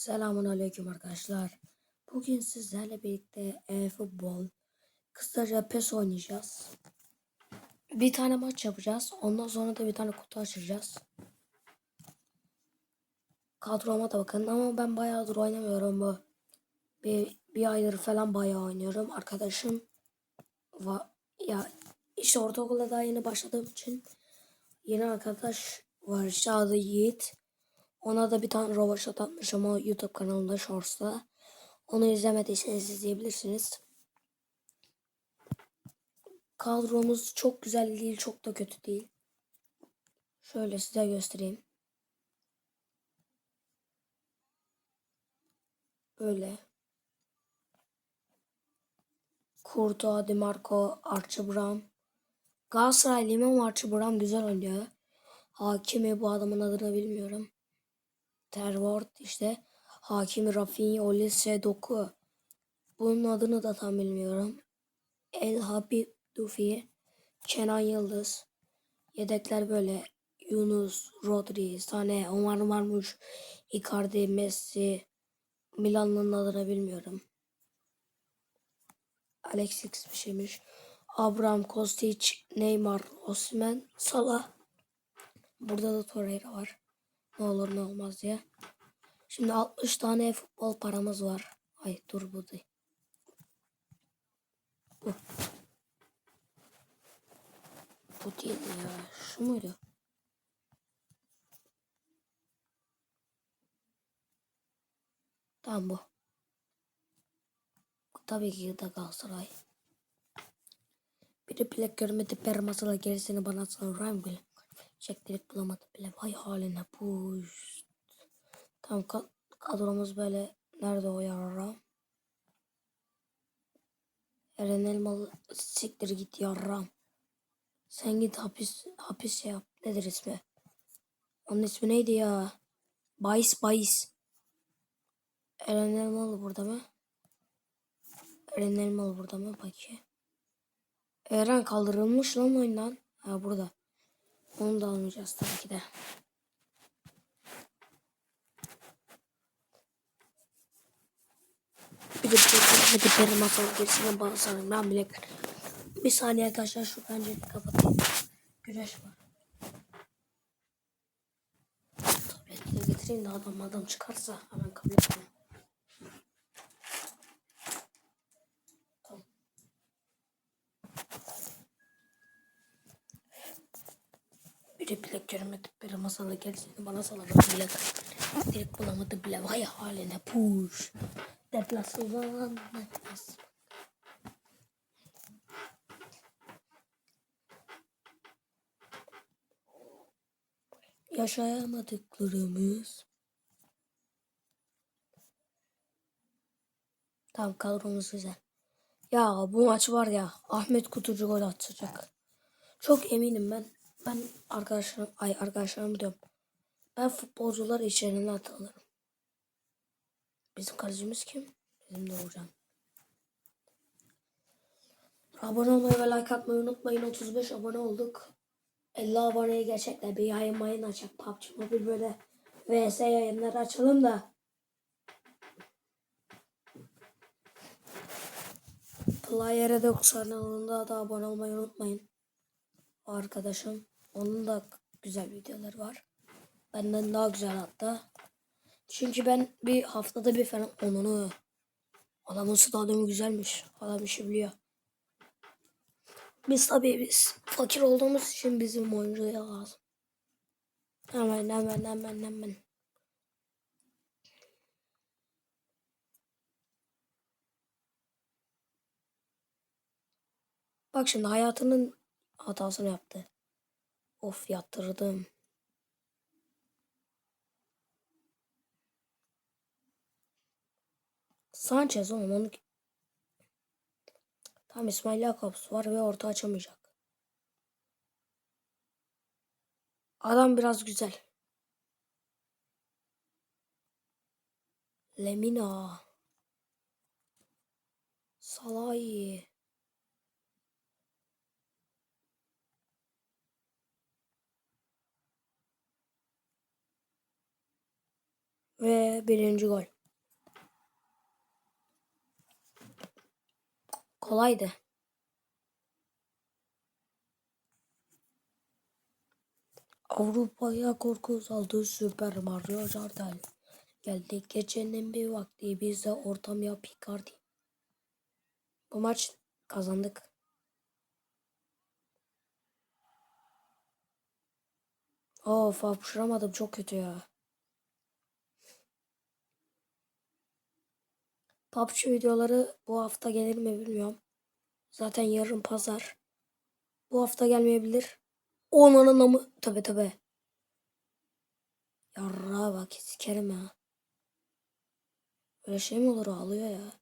Selamun aleyküm arkadaşlar. Bugün sizlerle birlikte e-futbol, kısaca PES oynayacağız. Bir tane maç yapacağız. Ondan sonra da bir tane kutu açacağız. Kadroma da bakın ama ben bayağıdır oynamıyorum bu. Bir, bir aydır falan bayağı oynuyorum. Arkadaşım va ya işte ortaokula daha yeni başladığım için yeni arkadaş var işte adı Yiğit. Ona da bir tane rovaşat atmışım o YouTube kanalında Shorts'ta. Onu izlemediyseniz izleyebilirsiniz. Kadromuz çok güzel değil, çok da kötü değil. Şöyle size göstereyim. Böyle. Kurto, Di Marco, Archie Brown. Galatasaraylıyım ama Archie Brown güzel oynuyor. Hakimi bu adamın adını bilmiyorum. Terward işte. Hakimi Rafinha Olise Doku. Bunun adını da tam bilmiyorum. El Habib Dufi. Kenan Yıldız. Yedekler böyle. Yunus, Rodri, Sane, Omar Marmuş, Icardi, Messi. Milan'ın adını bilmiyorum. Alexis bir şeymiş. Abraham, Kostic, Neymar, Osman, Salah. Burada da Torreira var. Ne olur ne olmaz diye. Şimdi 60 tane futbol paramız var. Ay dur bu değil. Bu. Bu değil ya. Şu muydu? Tamam bu. Tabii ki de Galatasaray. Bir de plak görmedi per masala gerisini bana sorarım bile. Çektirip bulamadı bile. Vay haline. Tamam kad kadromuz böyle. Nerede o yarram? Eren Elmalı siktir git yarram. Sen git hapis hapis şey yap. Nedir ismi? Onun ismi neydi ya? Bayis Bayis. Eren Elmalı burada mı? Eren Elmalı burada mı? Bakayım. Eren kaldırılmış lan oyundan. Ha burada. Onu da almayacağız tabii ki de. Bir de bir de peri masal gerisine sanırım. Ben bile bir saniye arkadaşlar şu pencereyi kapatayım. Güneş var. Tabletleri getireyim de adam adam çıkarsa hemen kabul etmem. Tamam. Bir de bilek Bir masala gerisini bana salamadı bile. Direkt bulamadı bile. Vay haline puş. Deplasman. Deplasman. Yaşayamadıklarımız. Tamam kadromuz güzel. Ya bu maç var ya Ahmet Kutucu gol atacak. Çok eminim ben. Ben arkadaşlarım, ay arkadaşlarım diyorum. Ben futbolcular içerine atılırım. Bizim kalecimiz kim? Bizim de hocam. Abone olmayı ve like atmayı unutmayın. 35 abone olduk. 50 aboneye gerçekten bir yayın mayın açacak. PUBG Mobile böyle VS yayınları açalım da. Player'e de kanalında da abone olmayı unutmayın. Arkadaşım. Onun da güzel videoları var. Benden daha güzel hatta. Çünkü ben bir haftada bir falan onunu adamın stadyumu güzelmiş. Adam işi biliyor. Biz tabii biz fakir olduğumuz için bizim oyuncuya lazım. Hemen hemen hemen hemen. Bak şimdi hayatının hatasını yaptı. Of yatırdım. Sanchez oğlum onu... Tam İsmail Jakobs var ve orta açamayacak. Adam biraz güzel. Lemina. Salahi. Ve birinci gol. Kolaydı. Avrupa'ya korku saldı Süper Mario Jardel. Geldik gecenin bir vakti biz de ortam yap Icardi. Bu maç kazandık. Of hapşıramadım çok kötü ya. PUBG videoları bu hafta gelir mi bilmiyorum. Zaten yarın pazar. Bu hafta gelmeyebilir. Onların namı. Tabi tabi. Yarra bak sikerim ya. Öyle şey mi olur ağlıyor ya.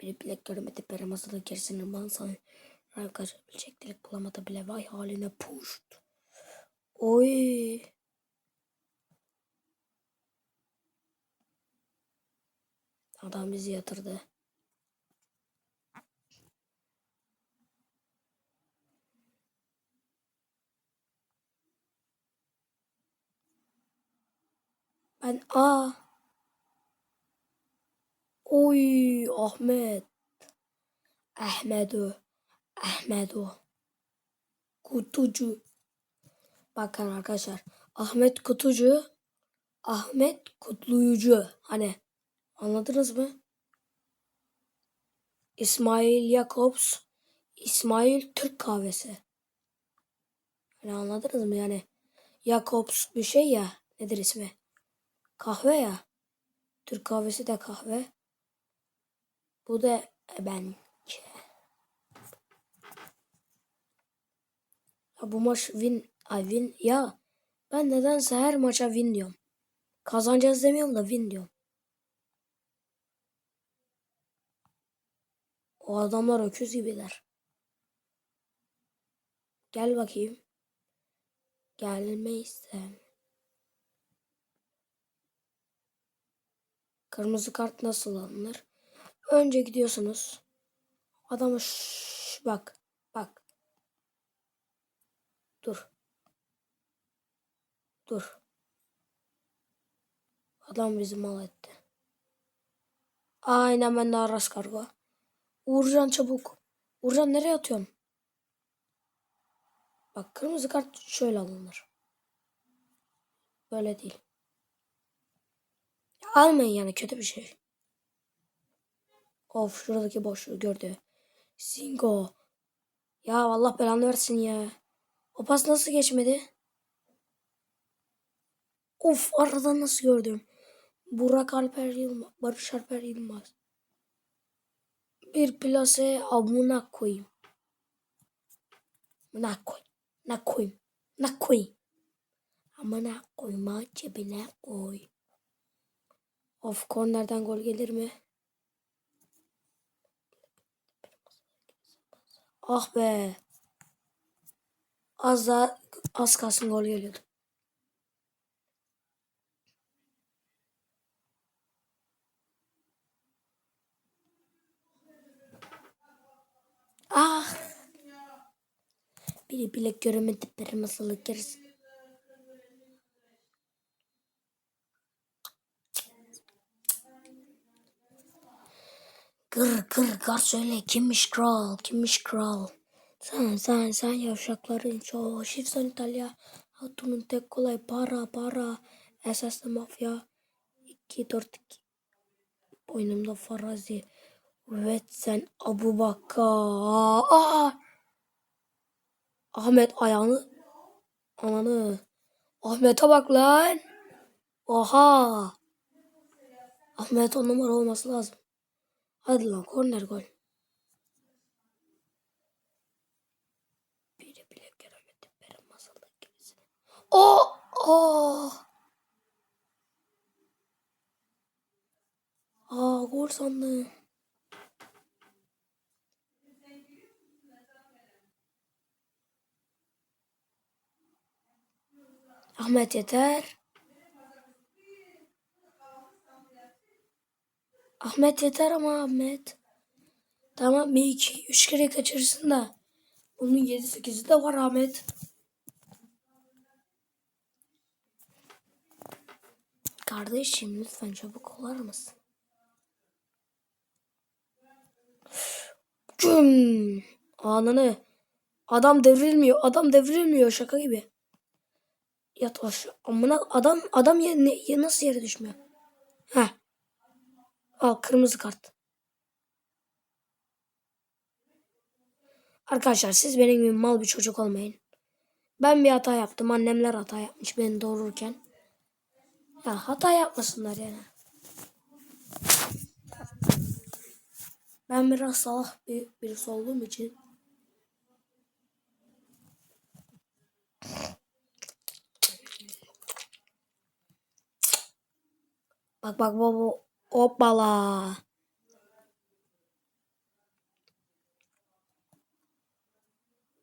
Bir bilek görmedi peri masada gerisini bana sana rank kaçabilecek dilek bulamadı bile vay haline puşt. Oy. Adam bizi yatırdı. Ben a Oy Ahmet. Ahmedo. Ahmedo. Kutucu. Bakın arkadaşlar. Ahmet Kutucu. Ahmet Kutluyucu. Hani anladınız mı? İsmail Jakobs. İsmail Türk kahvesi. Hani anladınız mı yani? Jakobs bir şey ya. Nedir ismi? Kahve ya. Türk kahvesi de kahve. Bu da ben. Ya bu maç win. Ay win. Ya ben nedense her maça win diyorum. Kazanacağız demiyorum da win diyorum. O adamlar öküz gibiler. Gel bakayım. Gelme istem. Kırmızı kart nasıl alınır? Önce gidiyorsunuz. Adama şş, bak. Bak. Dur. Dur. Adam bizi mal etti. Aynen ben de Aras kargo. Uğurcan çabuk. Uğurcan nereye atıyorsun? Bak kırmızı kart şöyle alınır. Böyle değil. Almayın yani kötü bir şey. Of şuradaki boşluğu gördü. Singo. Ya Allah belanı versin ya. O pas nasıl geçmedi? Of aradan nasıl gördüm? Burak Alper Yılmaz. Barış Alper Yılmaz. Bir plase amına koyayım. Amına koy. Ne koyayım. Ne koyayım. Amına koyma cebine koy. Of kornerden gol gelir mi? Ah be. Az daha az kalsın gol geliyordu. Ah. Biri bile göremedi bir masalı gerisi. Gır gır gar söyle kimmiş kral kimmiş kral. Sen sen sen yavşakların çoğu şifsan İtalya. Hatunun tek kolay para para. Esaslı mafya. 2 4 2. Boynumda farazi. Evet sen Abu Bakar. Ahmet ayağını ananı. Ahmet'e bak lan. Oha. Ahmet on numara olması lazım. Hadi lan korner gol. Biri bile göremedi benim masalda gibisini. Oh! Oh! Aa gol sandım. Ahmet yeter. Ahmet yeter ama Ahmet. Tamam bir iki üç kere kaçırırsın da. Bunun yedi sekizi de var Ahmet. Kardeşim lütfen çabuk olar mısın? Cüm. Ananı. Adam devrilmiyor. Adam devrilmiyor şaka gibi. Yat aşağı. Amına adam adam yerine ya nasıl yere düşmüyor? Heh. Al kırmızı kart. Arkadaşlar siz benim gibi mal bir çocuk olmayın. Ben bir hata yaptım. Annemler hata yapmış beni doğururken. Ya hata yapmasınlar yani. Ben biraz salak bir birisi olduğum için Bak bak baba. Hoppala.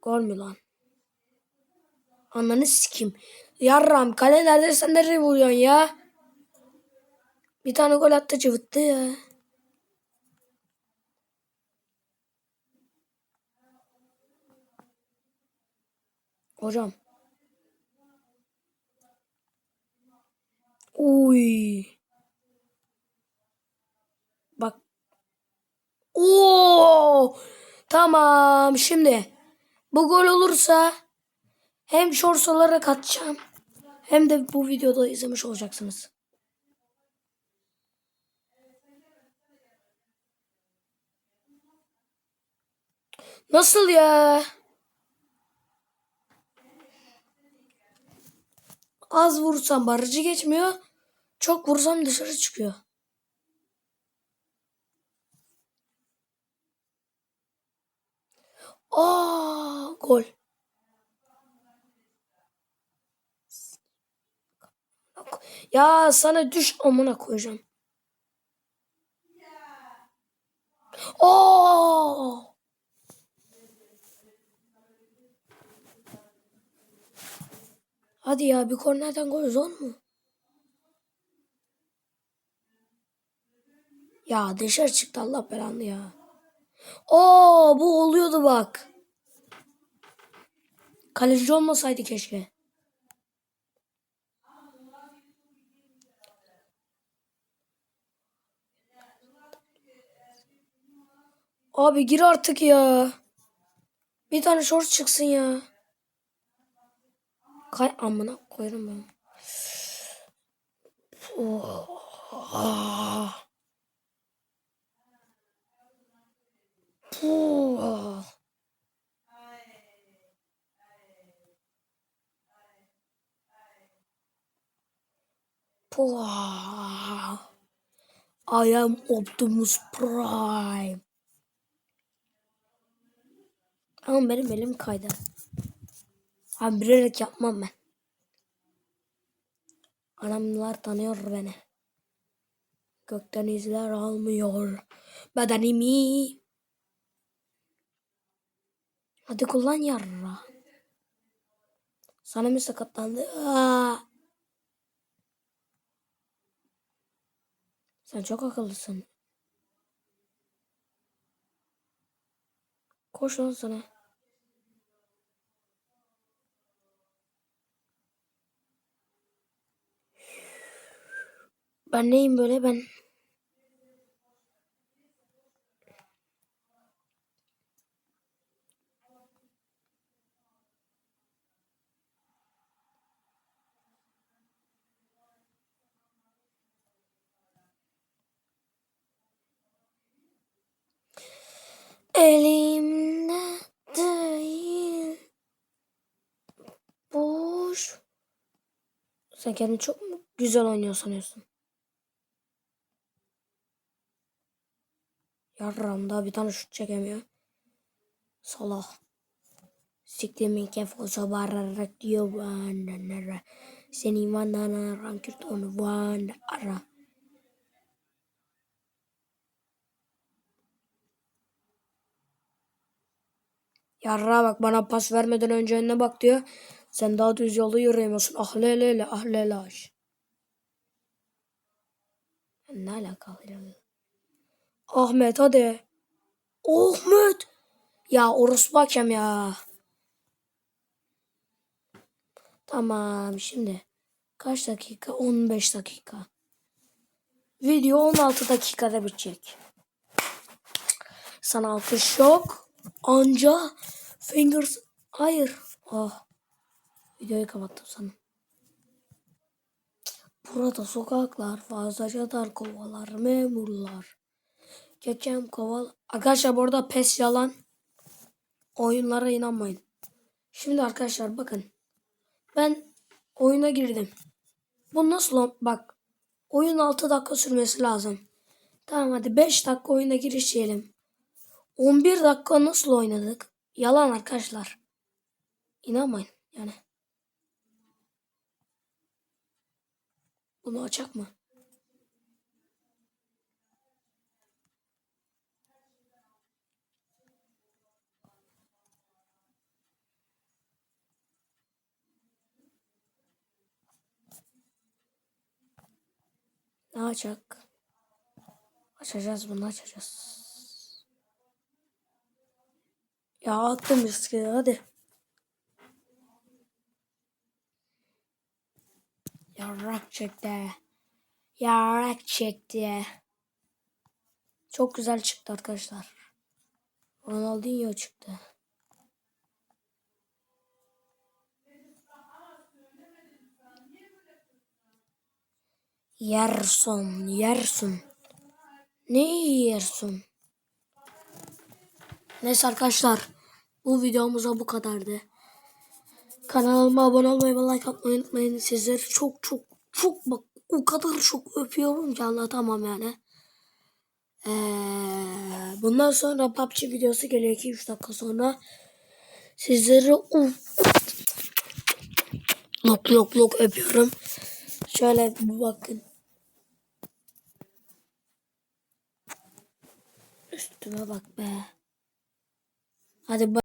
Gol mü lan? Ananı sikim. Yarram kale nerede sen nereye vuruyorsun ya? Bir tane gol attı cıvıttı ya. Hocam. Uy. Bak. Oo! Tamam şimdi. Bu gol olursa hem shorts olarak atacağım. Hem de bu videoda izlemiş olacaksınız. Nasıl ya? Az vursam barajı geçmiyor. Çok vursam dışarı çıkıyor. Aa, gol. Ya sana düş amına koyacağım. Oo! Hadi ya bir kornerden gol zor mu? Ya dışarı çıktı Allah belanı ya. Oo bu oluyordu bak. Kaleci olmasaydı keşke. Abi gir artık ya. Bir tane short çıksın ya. Kay amına koyarım ben. Oh. Ah. Puh. I am Optimus Prime. Ama benim elim kaydı. Abi bilerek yapmam ben. Anamlar tanıyor beni. Gökten izler almıyor bedenimi. Hadi kullan yarra. Sana mı sakatlandı? Aa. Sen çok akıllısın. Koş lan sana. Ben neyim böyle ben? Elimde değil. Boş. Sen kendini çok mu güzel oynuyor sanıyorsun? Yarram daha bir tane şut çekemiyor. Salah. Siktimin kefosa bararak diyor bana Seni mandana rankırt onu bana ara. Yarra bak bana pas vermeden önce önüne bak diyor. Sen daha düz yolda yürüyemiyorsun. Ah lelele ah lelaş. Ne alakalı? Ahmet hadi. Ahmet. Ya orospu hakem ya. Tamam şimdi. Kaç dakika? 15 dakika. Video 16 dakikada bitecek. Sana alkış yok. Anca fingers... Hayır. Oh. Videoyu kapattım sana. Burada sokaklar fazlaca dar kovalar memurlar. Geçen koval. Arkadaşlar bu arada pes yalan. Oyunlara inanmayın. Şimdi arkadaşlar bakın. Ben oyuna girdim. Bu nasıl bak. Oyun 6 dakika sürmesi lazım. Tamam hadi 5 dakika oyuna giriş diyelim. 11 dakika nasıl oynadık? Yalan arkadaşlar. İnanmayın yani. Bunu açak mı? Ne açak? Açacağız bunu açacağız. Ya attım riski hadi. Yarrak çekti. Yarrak çekti. Çok güzel çıktı arkadaşlar. Ronaldinho çıktı. Yersun, yersun. Ne yersun? Neyse arkadaşlar. Bu videomuza bu kadardı. Kanalıma abone olmayı ve like atmayı unutmayın. Sizleri çok çok çok bak o kadar çok öpüyorum ki anlatamam yani. Ee, bundan sonra PUBG videosu geliyor 2-3 dakika sonra. Sizleri uf, lok lok lok öpüyorum. Şöyle bir bakın. Üstüme bak be. Hadi bak.